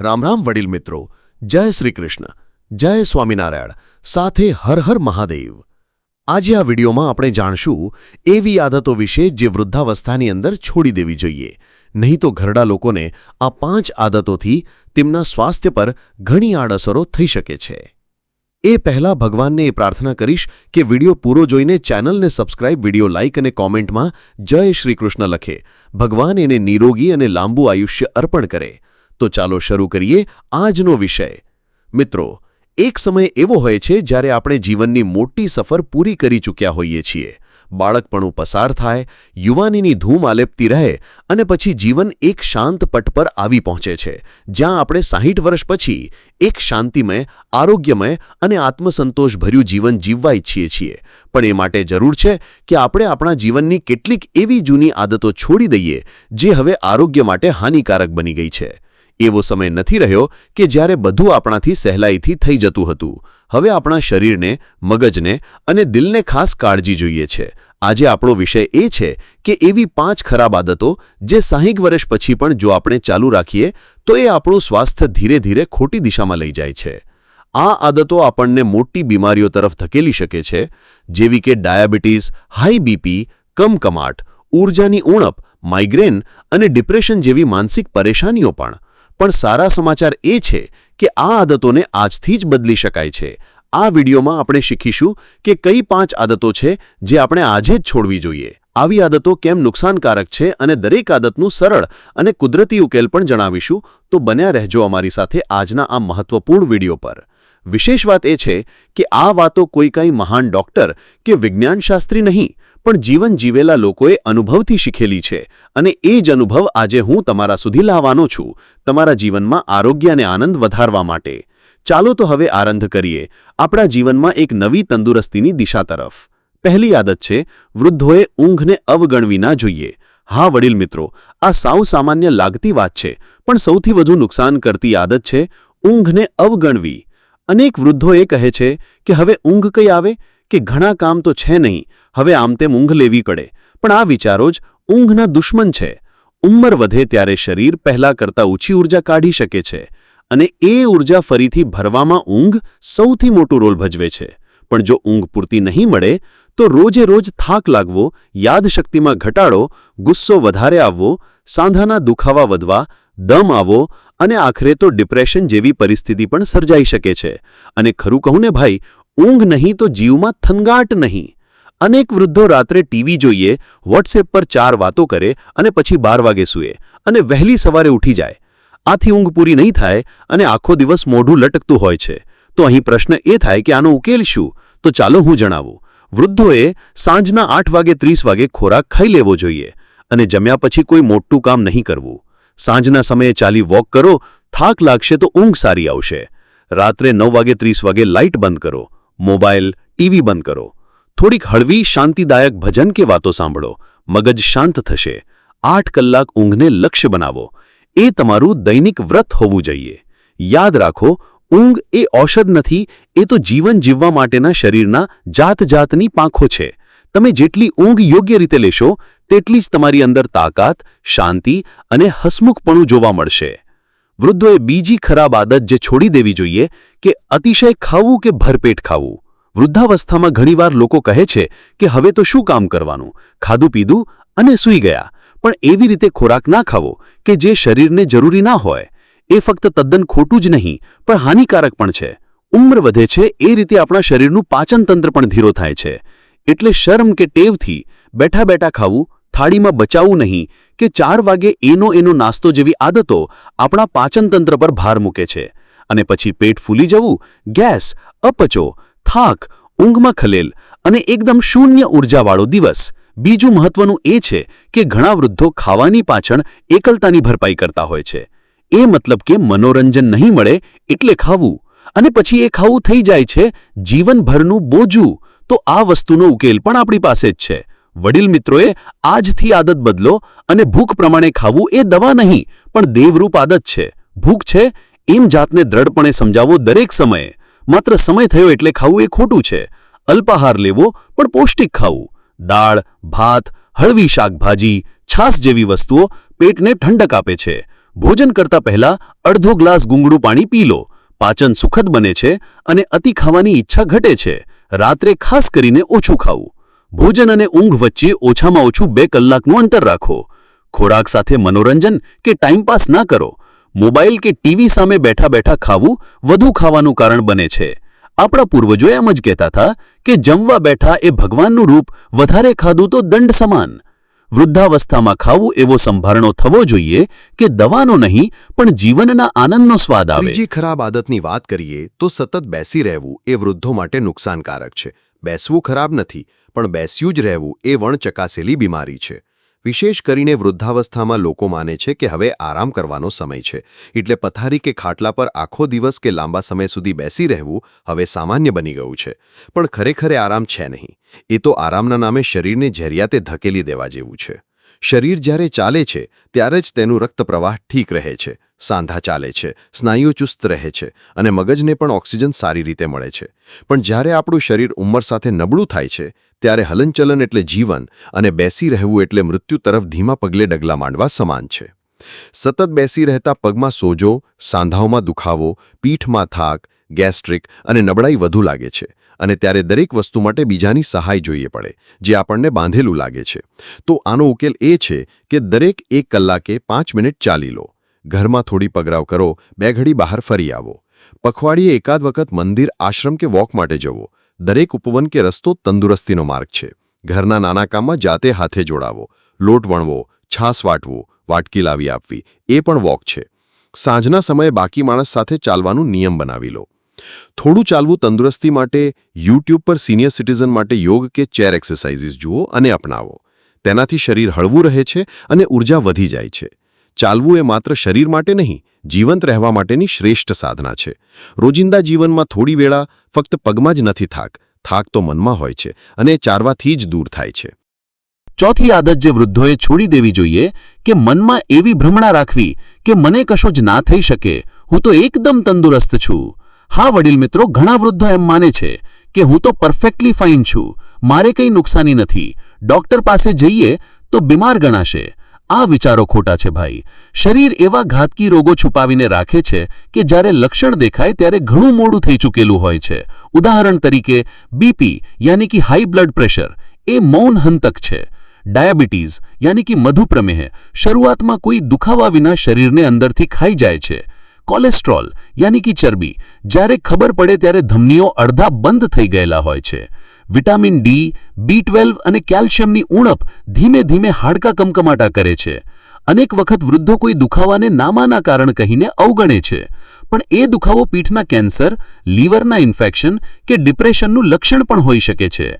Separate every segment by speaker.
Speaker 1: રામ રામ વડીલ મિત્રો, જય શ્રી કૃષ્ણ, જય સ્વામિનારાયણ, સાથે હર હર મહાદેવ. આજે આ વિડીયોમાં આપણે જાણશું એવી આદતો વિશે જે વૃદ્ધાવસ્થાની અંદર છોડી દેવી જોઈએ. નહીં તો ઘરડા લોકોને આ પાંચ આદતોથી તેમના સ્વાસ્થ્ય પર ઘણી આડઅસરો થઈ શકે છે. એ પહેલાં ભગવાનને એ પ્રાર્થના કરીશ કે વીડિયો પૂરો જોઈને ચેનલને સબસ્ક્રાઇબ, વીડિયો લાઇક અને કોમેન્ટમાં જય શ્રી કૃષ્ણ લખે. ભગવાન એને નિરોગી અને લાંબુ આયુષ્ય અર્પણ કરે. તો ચાલો શરૂ કરીએ આજનો વિષય. મિત્રો, એક સમય એવો હોય છે જ્યારે આપણે જીવનની મોટી સફર પૂરી કરી ચૂક્યા હોઈએ છીએ. બાળકપણું પસાર થાય, યુવાનીની ધૂમ આલેપતી રહે અને પછી જીવન એક શાંત પટ પર આવી પહોંચે છે, જ્યાં આપણે સાહીઠ વર્ષ પછી એક શાંતિમય, આરોગ્યમય અને આત્મસંતોષભર્યું જીવન જીવવા ઈચ્છીએ છીએ. પણ એ માટે જરૂર છે કે આપણે આપણા જીવનની કેટલીક એવી જૂની આદતો છોડી દઈએ, જે હવે આરોગ્ય માટે હાનિકારક બની ગઈ છે. એવો સમય નથી રહ્યો કે જ્યારે બધું આપણાથી સહેલાઈથી થઈ જતું હતું. હવે આપણા શરીરને, મગજને અને દિલને ખાસ કાળજી જોઈએ છે. આજે આપણો વિષય એ છે કે એવી પાંચ ખરાબ આદતો જે સાહીઠ વર્ષ પછી પણ જો આપણે ચાલુ રાખીએ, તો એ આપણું સ્વાસ્થ્ય ધીરે ધીરે ખોટી દિશામાં લઈ જાય છે. આ આદતો આપણને મોટી બીમારીઓ તરફ ધકેલી શકે છે, જેવી કે ડાયાબિટીસ, હાઈ બીપી કમકમાટ ઊર્જાની ઉણપ, માઇગ્રેન અને ડિપ્રેશન જેવી માનસિક પરેશાનીઓ પણ. પણ સારા સમાચાર એ છે કે આ આદતોને આજથી જ બદલી શકાય છે. આ વિડીયોમાં આપણે શીખીશું કે કઈ પાંચ આદતો છે જે આપણે આજે જ છોડવી જોઈએ. આવી આદતો કેમ નુકસાનકારક છે અને દરેક આદતનું સરળ અને કુદરતી ઉકેલ પણ જણાવીશું. તો બન્યા રહેજો અમારી સાથે આજના આ મહત્વપૂર્ણ વીડિયો પર. વિશેષ વાત એ છે કે આ વાતો કોઈ કંઈ મહાન ડોક્ટર કે વિજ્ઞાનશાસ્ત્રી નહીં, પણ જીવન જીવેલા લોકોએ અનુભવથી શીખેલી છે અને એ જ અનુભવ આજે હું તમારા સુધી લાવવાનો છું તમારા જીવનમાં આરોગ્ય અને આનંદ વધારવા માટે. ચાલો તો હવે આરંભ કરીએ આપણા જીવનમાં એક નવી તંદુરસ્તીની દિશા તરફ. પહેલી આદત છે, વૃદ્ધોએ ઊંઘને અવગણવી ના જોઈએ. હા વડીલ મિત્રો, આ સાવ સામાન્ય લાગતી વાત છે, પણ સૌથી વધુ નુકસાન કરતી આદત છે, ઊંઘને અવગણવી. અનેક વૃદ્ધો એ કહે છે કે હવે ઊંઘ કઈ આવે? કે ઘણા કામ તો છે નહીં. હવે આમ તેમ ઊંઘ લેવી પડે. પણ આ વિચારો જ ઊંઘના દુશ્મન છે. ઉંમર વધે ત્યારે શરીર પહેલા કરતાં ઓછી ઊર્જા કાઢી શકે છે. અને એ ઊર્જા ફરીથી ભરવામાં ઊંઘ સૌથી મોટો રોલ ભજવે છે. પણ જો ઊંઘ પૂરતી નહીં મળે, તો રોજે રોજ થાક લાગવો, યાદશક્તિમાં ઘટાડો, ગુસ્સો વધારે આવવો, સાંધાના દુખાવા વધવા, દમ આવવો અને આખરે તો ડિપ્રેશન જેવી પરિસ્થિતિ પણ સર્જાઈ શકે છે. અને ખરું કહું ને ભાઈ, ઊંઘ નહીં તો જીવમાં થનગાટ નહીં. અનેક વૃદ્ધો રાત્રે ટીવી જોઈએ, વોટ્સએપ પર ચાર વાતો કરે અને પછી બાર વાગે સૂએ અને વહેલી સવારે ઉઠી જાય. આથી ઊંઘ પૂરી નહીં થાય અને આખો દિવસ મોઢું લટકતું હોય છે. તો અહીં પ્રશ્ન એ થાય કે આનો ઉકેલ શું? તો ચાલો હું જણાવું. વૃદ્ધોએ સાંજના આઠ વાગે ત્રીસ વાગે ખોરાક ખાઈ લેવો જોઈએ અને જમ્યા પછી કોઈ મોટું કામ નહીં કરવું. સાંજના સમયે ચાલી વોક કરો, થાક લાગશે તો ઊંઘ સારી આવશે. રાત્રે નવ વાગે ત્રીસ વાગે લાઇટ બંધ કરો, મોબાઈલ, ટીવી બંધ કરો. થોડીક હળવી, શાંતિદાયક ભજન કે વાતો સાંભળો. મગજ શાંત થશે. આઠ કલાક ઊંઘને લક્ષ્ય બનાવો. એ તમારું દૈનિક વ્રત હોવું જોઈએ. યાદ રાખો ઊંઘ એ ઔષધ નથી, એ તો જીવન જીવવા માટેના શરીરના જાત જાતની પાંખો છે. તમે જેટલી ઊંઘ યોગ્ય રીતે લેશો, તેટલી જ તમારી અંદર તાકાત, શાંતિ અને હસમુખપણું જોવા મળશે. વૃદ્ધોએ બીજી ખરાબ આદત જે છોડી દેવી જોઈએ, કે અતિશય ખાવું કે ભરપેટ ખાવું. વૃદ્ધાવસ્થામાં ઘણીવાર લોકો કહે છે કે હવે તો શું કામ કરવાનું? ખાધું પીધું અને સૂઈ ગયા. પણ એવી રીતે ખોરાક ના ખાવો, કે જે શરીરને જરૂરી ના હોય. એ ફક્ત તદ્દન ખોટું જ નહીં, પણ હાનિકારક પણ છે. ઉંમર વધે છે, એ રીતે આપણા શરીરનું પાચનતંત્ર પણ ધીરો થાય છે. એટલે શર્મ કે ટેવથી બેઠા બેઠા ખાવું, થાળીમાં બચાવવું નહીં, કે ચાર વાગે એનો એનો નાસ્તો જેવી આદતો આપણા પાચનતંત્ર પર ભાર મૂકે છે. અને પછી પેટ ફૂલી જવું, ગેસ, અપચો, થાક, ઊંઘમાં ખલેલ અને એકદમ શૂન્ય ઊર્જાવાળો દિવસ. બીજું મહત્વનું એ છે કે ઘણા વૃદ્ધો ખાવાની પાછળ એકલતાની ભરપાઈ કરતા હોય છે. એ મતલબ કે મનોરંજન નહીં મળે એટલે ખાવું. અને પછી એ ખાવું થઈ જાય છે જીવનભરનું બોજું. તો આ વસ્તુનો ઉકેલ પણ આપણી પાસે જ છે. વડીલ મિત્રોએ આજથી આદત બદલો અને ભૂખ પ્રમાણે ખાવું એ દવા નહીં, પણ દેવરૂપ આદત છે. ભૂખ છે એમ જાતને દ્રઢપણે સમજાવો દરેક સમયે. માત્ર સમય થયો એટલે ખાવું એ ખોટું છે. અલ્પાહાર લેવો, પણ પૌષ્ટિક ખાવું. દાળ, ભાત, હળવી શાકભાજી, છાસ જેવી વસ્તુઓ પેટને ઠંડક આપે છે.
Speaker 2: ભોજન કરતા પહેલા અડધો ગ્લાસ ગુંગળું પાણી પી લો. પાચન સુખદ બને છે અને અતિ ખાવાની ઈચ્છા ઘટે છે. રાત્રે ખાસ કરીને ઓછું ખાવું. ભોજન અને ઊંઘ વચ્ચે ઓછામાં ઓછું બે કલાકનું અંતર રાખો. ખોરાક સાથે મનોરંજન કે ટાઈમપાસ ના કરો. મોબાઈલ કે ટીવી સામે બેઠા બેઠા ખાવું વધુ ખાવાનું કારણ બને છે. આપણા પૂર્વજો એમ જ કહેતા હતા કે જમવા બેઠા એ ભગવાનનું રૂપ વધારે ખાધું તો દંડ સમાન. વૃદ્ધાવસ્થામાં ખાવું એવો સંભારણો થવો જોઈએ કે દવાનો નહીં, પણ જીવનના આનંદનો સ્વાદ આવે.
Speaker 1: બીજી ખરાબ આદતની વાત કરીએ તો સતત બેસી રહેવું એ વૃદ્ધો માટે નુકસાનકારક છે. બેસવું ખરાબ નથી, પણ બેસ્યું જ રહેવું એ વણ ચકાસેલી બીમારી છે. વિશેષ કરીને વૃદ્ધાવસ્થામાં લોકો માને છે કે હવે આરામ કરવાનો સમય છે. એટલે પથારી કે ખાટલા પર આખો દિવસ કે લાંબા સમય સુધી બેસી રહેવું હવે સામાન્ય બની ગયું છે. પણ ખરેખર આરામ છે નહીં. એ તો આરામના નામે શરીરને ઝેરિયાતે ધકેલી દેવા જેવું છે. શરીર જ્યારે ચાલે છે, ત્યારે જ તેનું રક્ત પ્રવાહ ઠીક રહે છે, સાંધા ચાલે છે, સ્નાયુઓ ચુસ્ત રહે છે અને મગજને પણ ઓક્સિજન સારી રીતે મળે છે. પણ જ્યારે આપણું શરીર ઉંમર સાથે નબળું થાય છે, ત્યારે હલનચલન એટલે જીવન અને બેસી રહેવું એટલે મૃત્યુ તરફ ધીમા પગલે ડગલા માંડવા સમાન છે. સતત બેસી રહેતા પગમાં સોજો, સાંધાઓમાં દુખાવો, પીઠમાં થાક, ગેસ્ટ્રિક અને નબળાઈ વધુ લાગે છે. અને ત્યારે દરેક વસ્તુ માટે બીજાની સહાય જોઈએ પડે, જે આપણને બાંધેલું લાગે છે. તો આનો ઉકેલ એ છે કે દરેક એક કલાકે પાંચ મિનિટ ચાલી લો. ઘરમાં થોડી પગરાવ કરો, બે ઘડી બહાર ફરી આવો. પખવાડીએ એકાદ વખત મંદિર, આશ્રમ કે વોક માટે જવો. દરેક ઉપવન કે રસ્તો તંદુરસ્તીનો માર્ગ છે. ઘરના નાના કામમાં જાતે હાથે જોડાવો. લોટ વણવો, છાસ વાટવો, વાટકી લાવી આપવી, એ પણ વોક છે. સાંજના સમયે બાકી માણસ સાથે ચાલવાનું નિયમ બનાવી લો. થોડું ચાલવું તંદુરસ્તી માટે, યુટ્યુબ પર સિનિયર સિટીઝન માટે યોગ કે ચેર એક્સરસાઇઝીસ જુઓ અને અપનાવો. તેનાથી શરીર હળવું રહે છે અને ઊર્જા વધી જાય છે. ચાલવું એ માત્ર શરીર માટે નહીં, જીવંત રહેવા માટેની શ્રેષ્ઠ સાધના છે. રોજિંદા જીવનમાં થોડી વેળા ફક્ત પગમાં જ નથી થાક થાક તો મનમાં હોય છે અને ચારવાથી જ દૂર થાય છે.
Speaker 2: ચોથી આદત જે વૃદ્ધોએ છોડી દેવી જોઈએ, કે મનમાં એવી ભ્રમણા રાખવી કે મને કશો જ ના થઈ શકે, હું તો એકદમ તંદુરસ્ત છું. હા વડીલ મિત્રો, ઘણા વૃદ્ધો એમ માને છે કે હું તો પરફેક્ટલી ફાઇન છું, મારે કંઈ નુકસાની નથી. ડોક્ટર પાસે જઈએ તો બીમાર ગણાશે. આ વિચારો ખોટા છે ભાઈ. શરીર એવા ઘાતકી રોગો છુપાવીને રાખે છે કે જ્યારે લક્ષણ દેખાય ત્યારે ઘણું મોડું થઈ ચૂકેલું હોય છે. ઉદાહરણ તરીકે બીપી યાની કે હાઈ બ્લડ પ્રેશર એ મૌન હંતક છે. ડાયાબિટીઝ યાની કે મધુપ્રમેહ શરૂઆતમાં કોઈ દુખાવા વિના શરીરને અંદરથી ખાઈ જાય છે. કોલેસ્ટ્રોલ, યાની કે ચરબી, જ્યારે ખબર પડે ત્યારે ધમનીઓ અડધા બંધ થઈ ગયેલા હોય છે. વિટામિન ડી બી ટ્વેલ્વ અને કેલ્શિયમની ઉણપ ધીમે ધીમે હાડકા કમકમાટા કરે છે. અનેક વખત વૃદ્ધો કોઈ દુખાવાને નામાના કારણ કહીને અવગણે છે. પણ એ દુખાવો પીઠના કેન્સર, લીવરના ઇન્ફેક્શન કે ડિપ્રેશનનું લક્ષણ પણ હોઈ શકે છે.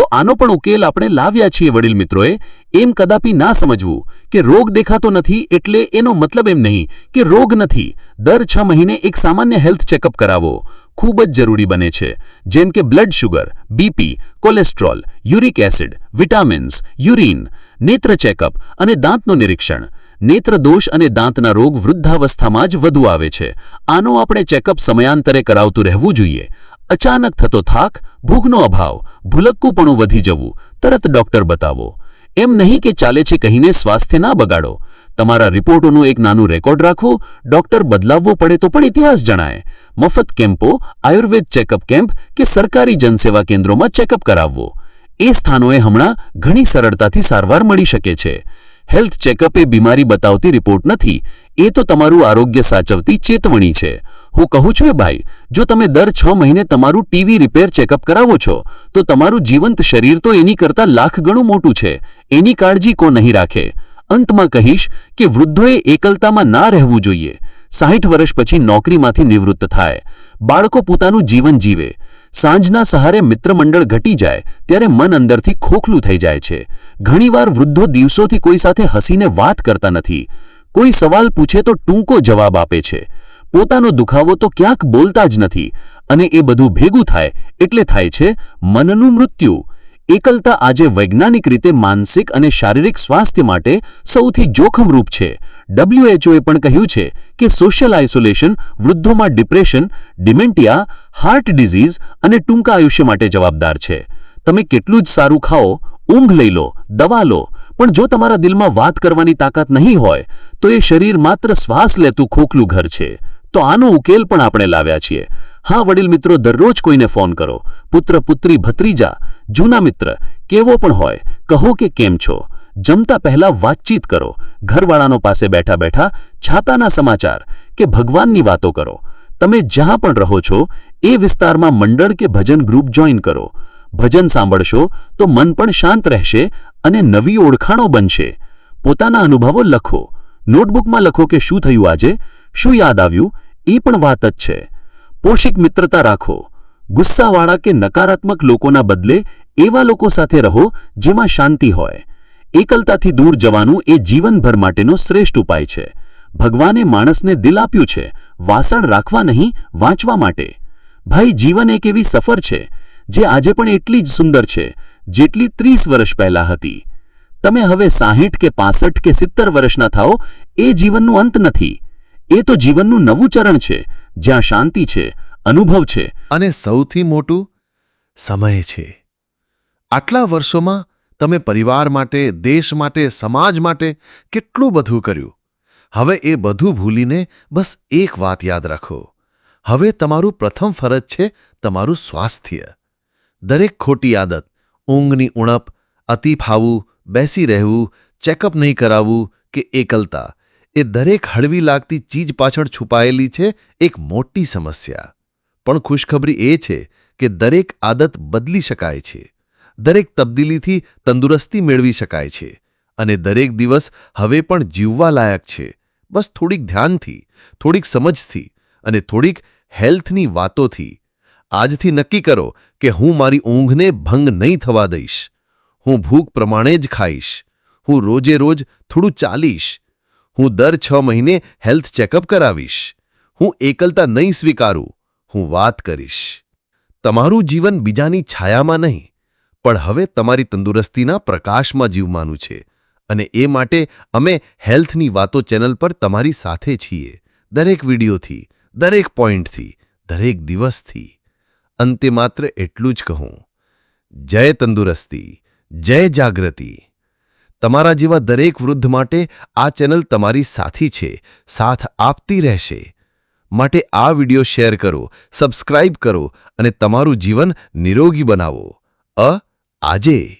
Speaker 2: તો આનો પણ ઉકેલ આપણે લાવ્યા છીએ વડીલ મિત્રોએ. એમ કદાપી ના સમજવું કે રોગ દેખાતો નથી એટલે એનો મતલબ એમ નહીં કે રોગ નથી. દર છ મહિને એક સામાન્ય હેલ્થ ચેકઅપ કરાવો. ખૂબ જ જરૂરી બને છે. જેમ કે blood sugar, BP, cholesterol, uric acid, vitamins, urine, નેત્ર ચેકઅપ અને દાંતનું નિરીક્ષણ. નેત્ર દોષ અને દાંતના રોગ વૃદ્ધાવસ્થામાં જ વધુ આવે છે. આનો આપણે ચેકઅપ સમયાંતરે કરાવતું રહેવું જોઈએ. અચાનક થતો થાક, ભૂખનો અભાવ, ભૂલક્કુપણું વધી જવું, તરત ડોક્ટર બતાવો. એમ નહીં કે ચાલે છે કહીને સ્વાસ્થ્ય ના બગાડો. તમારા રિપોર્ટોનું એક નાનું રેકોર્ડ રાખો, ડોક્ટર બદલાવવો પડે તો પણ ઇતિહાસ જણાય. મફત કેમ્પો, આયુર્વેદ ચેકઅપ કેમ્પ કે સરકારી જનસેવા કેન્દ્રોમાં ચેકઅપ કરાવવો. એ સ્થાનોએ હમણાં ઘણી સરળતાથી સારવાર મળી શકે છે. હેલ્થ ચેકઅપ એ બીમારી બતાવતી રિપોર્ટ નથી. એ તો તમારું આરોગ્ય સાચવતી ચેતવણી છે. હું કહું છું એ ભાઈ, જો તમે દર છ મહિને તમારું ટીવી રિપેર ચેકઅપ કરાવો છો, તો તમારું જીવંત શરીર તો એની કરતાં લાખ ગણું મોટું છે. એની કાળજી કો નહીં રાખે? અંતમાં કહીશ કે વૃદ્ધોએ એકલતામાં ના રહેવું જોઈએ. સાહીઠ વર્ષ પછી નોકરીમાંથી નિવૃત્ત થાય. બાળકો પોતાનું જીવન જીવે. સાંજના સહારે મિત્રમંડળ ઘટી જાય, ત્યારે મન અંદરથી ખોખલું થઈ જાય છે. ઘણીવાર વૃદ્ધો દિવસોથી કોઈ સાથે હસીને વાત કરતા નથી. કોઈ સવાલ પૂછે તો ટૂંકો જવાબ આપે છે. પોતાનો દુખાવો તો ક્યાંક બોલતા જ નથી અને એ બધું ભેગું થાય એટલે થાય છે મનનું મૃત્યુ. એકલતા આજે વૈજ્ઞાનિક રીતે માનસિક અને શારીરિક સ્વાસ્થ્ય માટે સૌથી જોખમરૂપ છે. ડબ્લ્યુએચઓએ પણ કહ્યું છે કે સોશિયલ આઇસોલેશન વૃદ્ધોમાં ડિપ્રેશન ડિમેન્ટિયા હાર્ટ ડિઝીઝ અને ટૂંકા આયુષ્ય માટે જવાબદાર છે. તમે કેટલું જ સારું ખાઓ, ઊંઘ લઈ લો, દવા લો, પણ જો તમારા દિલમાં વાત કરવાની તાકાત નહીં હોય, તો એ શરીર માત્ર શ્વાસ લેતું ખોખલું ઘર છે. તો આનો ઉકેલ પણ આપણે લાવ્યા છીએ. હા, વડીલ મિત્રો, દરરોજ કોઈને ફોન કરો. પુત્ર, પુત્રી, ભત્રીજા, જૂના મિત્ર, કેવો પણ હોય, કહો કે કેમ છો? જમતા પહેલા વાતચીત કરો. ઘરવાળાનો પાસે બેઠા બેઠા છાતાના સમાચાર કે ભગવાનની વાતો કરો. તમે જ્યાં પણ રહો છો, એ વિસ્તારમાં મંડળ કે ભજન ગ્રુપ જોઈન કરો. ભજન સાંભળશો તો મન પણ શાંત રહેશે અને નવી ઓળખાણો બનશે. પોતાના અનુભવો લખો. નોટબુકમાં લખો કે શું થયું આજે? શું યાદ આવ્યું? એ પણ વાત જ છે. પોષિક મિત્રતા રાખો. ગુસ્સાવાળા કે નકારાત્મક લોકોના બદલે એવા લોકો સાથે રહો જેમાં શાંતિ હોય. એકલતાથી દૂર જવાનું એ જીવનભર માટેનો શ્રેષ્ઠ ઉપાય છે. ભગવાને માણસને દિલ આપ્યું છે, વાસણ રાખવા નહીં, વાંચવા માટે. ભાઈ, જીવન એક એવી સફર છે, જે આજે પણ એટલી જ સુંદર છે, જેટલી ત્રીસ વર્ષ પહેલા હતી. તમે હવે સાહીઠ કે પાસઠ કે સિત્તેર વર્ષના થાઓ, એ જીવનનું અંત નથી. એ તો જીવનનું નવું ચરણ છે, જ્યાં શાંતિ છે, અનુભવ છે.
Speaker 1: અને સૌથી મોટું, સમય છે. આટલા વર્ષોમાં તમે પરિવાર માટે, દેશ માટે, સમાજ માટે કેટલું બધું કર્યું. હવે એ બધું ભૂલીને બસ એક વાત યાદ રાખો. હવે તમારું પ્રથમ ફરજ છે તમારું સ્વાસ્થ્ય. દરેક ખોટી આદત, ઊંઘની ઉણપ, અતિ ફાવું, બેસી રહેવું, ચેકઅપ નહીં કરાવવું કે એકલતા, એ દરેક હળવી લાગતી ચીજ પાછળ છુપાયેલી છે એક મોટી સમસ્યા. પણ ખુશખબરી એ છે કે દરેક આદત બદલી શકાય છે. દરેક તબદીલીથી તંદુરસ્તી મેળવી શકાય છે અને દરેક દિવસ હવે પણ જીવવા લાયક છે. બસ થોડીક ધ્યાનથી, થોડીક સમજથી અને થોડીક હેલ્થની વાતોથી. આજથી નક્કી કરો કે હું મારી ઊંઘને ભંગ નહીં થવા દઈશ. હું ભૂખ પ્રમાણે જ ખાઈશ. હું રોજે રોજ થોડું ચાલીશ. હું દર છ મહિને હેલ્થ ચેકઅપ કરાવીશ. હું એકલતા નહીં સ્વીકારું. હું વાત કરીશ. તમારું જીવન બીજાની છાયામાં નહીં. પણ હવે તમારી તંદુરસ્તીના પ્રકાશમાં જીવવાનું છે અને એ માટે અમે હેલ્થની વાતો ચેનલ પર તમારી સાથે છીએ. દરેક વિડીયોથી, દરેક પોઈન્ટથી, દરેક દિવસથી. અંતે માત્ર એટલું જ કહું. જય તંદુરસ્તી, જય જાગૃતિ. તમારા જેવા દરેક વૃદ્ધ માટે આ ચેનલ તમારી સાથી છે, સાથ આપતી રહેશે. માટે આ વિડિયો શેર કરો, સબસ્ક્રાઇબ કરો અને તમારું જીવન નિરોગી બનાવો. અ આજે